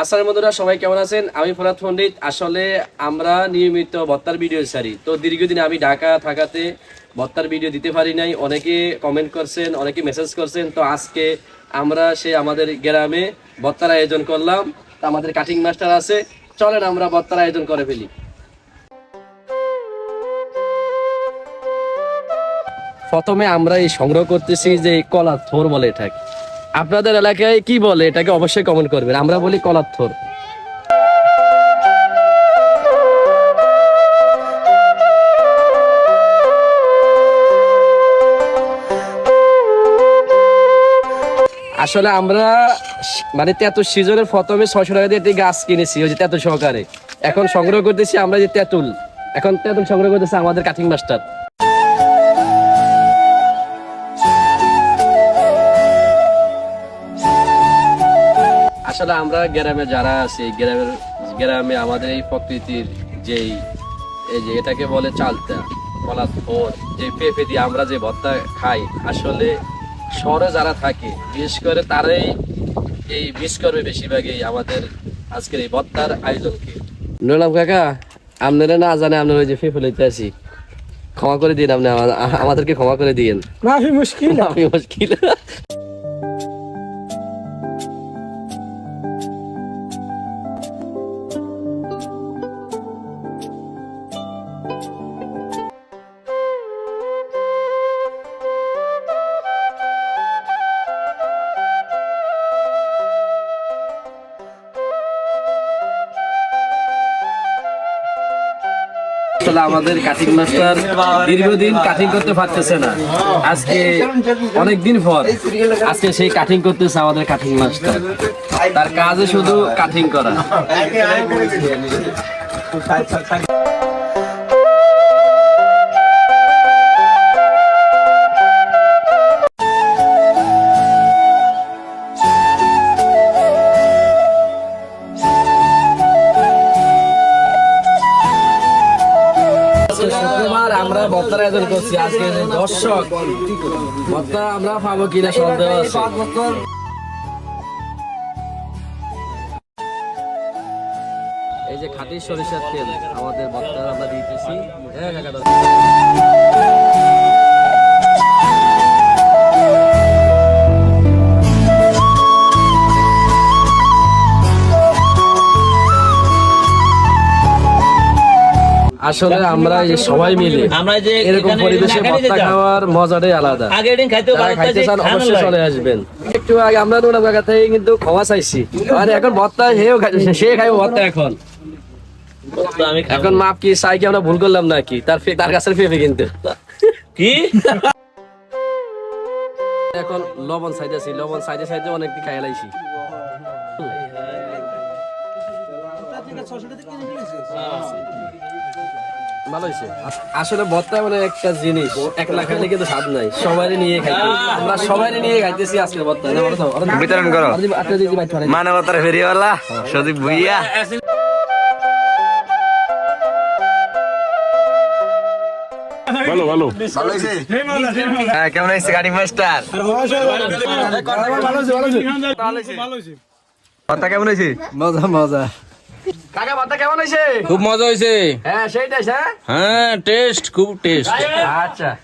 আসসালাম বন্ধুরা, সবাই কেমন আছেন? আমি ফরাত পণ্ডিত। আসলে আমরা নিয়মিত ভত্তার ভিডিও ছাড়ি। তো দীর্ঘদিন আমি ঢাকা থাকাতে ভত্তার ভিডিও দিতে পারি নাই। অনেকে কমেন্ট করছেন, অনেকে মেসেজ করছেন। তো আজকে আমরা সে আমাদের গ্রামে ভত্তার আয়োজন করলাম। তো আমাদের কাটিং মাস্টার আছে। চলেন আমরা ভত্তার আয়োজন করে ফেলি। প্রথমে আমরা এই সংগ্রহ করতেছি যে কলা থোর বলে এটাকে। আপনাদের এলাকায় কি বলে? এটাকে অবশ্যই কমেন্ট করবেন। আমরা বলি কলার থোর আসলে আমরা মানে তেঁতুল সিজনের প্রথমে ছয়শো টাকা দিয়ে একটি গাছ কিনেছি, ওই যে তেঁতুল সহকারে। এখন সংগ্রহ করতেছি আমরা যে তেঁতুল। এখন তেঁতুল সংগ্রহ করতেছি আমাদের কাটিং মাস্টার আসলে আমরা গ্রামে যারা আছি গ্রামের গ্রামে আমাদের এই প্রকৃতির যেই এই যে এটাকে বলে চালতা বলা ওর যে পেঁপে দিয়ে আমরা যে ভর্তা খাই আসলে শহরে যারা থাকে বিশেষ করে তারাই এই মিস করবে বেশিরভাগই আমাদের আজকের এই ভর্তার আয়োজনকে। নোলাম কাকা আপনারা না জানে আপনার ওই যে পেঁপে লইতে আসি ক্ষমা করে দিন আপনি আমাদেরকে ক্ষমা করে দিন মাফি মুশকিল। মাফি মুশকিল। আসলে আমাদের কাটিং মাস্টার দীর্ঘদিন কাটিং করতে পারতেছে না। আজকে অনেক দিন পর আজকে সেই কাটিং করতেছে আমাদের কাটিং মাস্টার তার কাজে শুধু কাটিং করা। আমরা ভত্তার আয়োজন করছি। আজকে দর্শক ভত্তা আমরা পাবো কিনা সন্দেহ আছে। এই যে খাঁটি সরিষার তেল আমাদের ভত্তা আমরা দিতেছি। হ্যাঁ আসলে আমরা এই সবাই মিলে এরকম পরিবেশে যেতাম। খাওয়ার মজাটাই আলাদা। খাইতে চান অবশ্যই চলে আসবেন। একটু আগে আমরা নোনা জায়গা থেকে কিন্তু ক্ষমা চাইছি। আর এখন ভত্তা হেও খাই- সে খাইবো ভত্তা এখন। এখন মাপ কি চাই কি আমরা ভুল করলাম নাকি? তার তার কাছে ফেফে কিন্তু। কি? এখন লবণ চাইতেছি লবণ চাইতে চাইতে অনেক খাই আসলে বর্তা মানে একটা জিনিস কিন্তু স্বাদ নাই। সবাই নিয়ে আমরা সবাই নিয়ে খাইতেছি আজকে বর্তা বিতরণ করো। মানবতার ফেরিওয়ালা ভুইয়া। হ্যাঁ কেমন কেমন হয়েছে? মজা মজা। কাকা কেমন হয়েছে? খুব মজা হয়েছে। হ্যাঁ সেইটাই হ্যাঁ? হ্যাঁ টেস্ট খুব টেস্ট। আচ্ছা।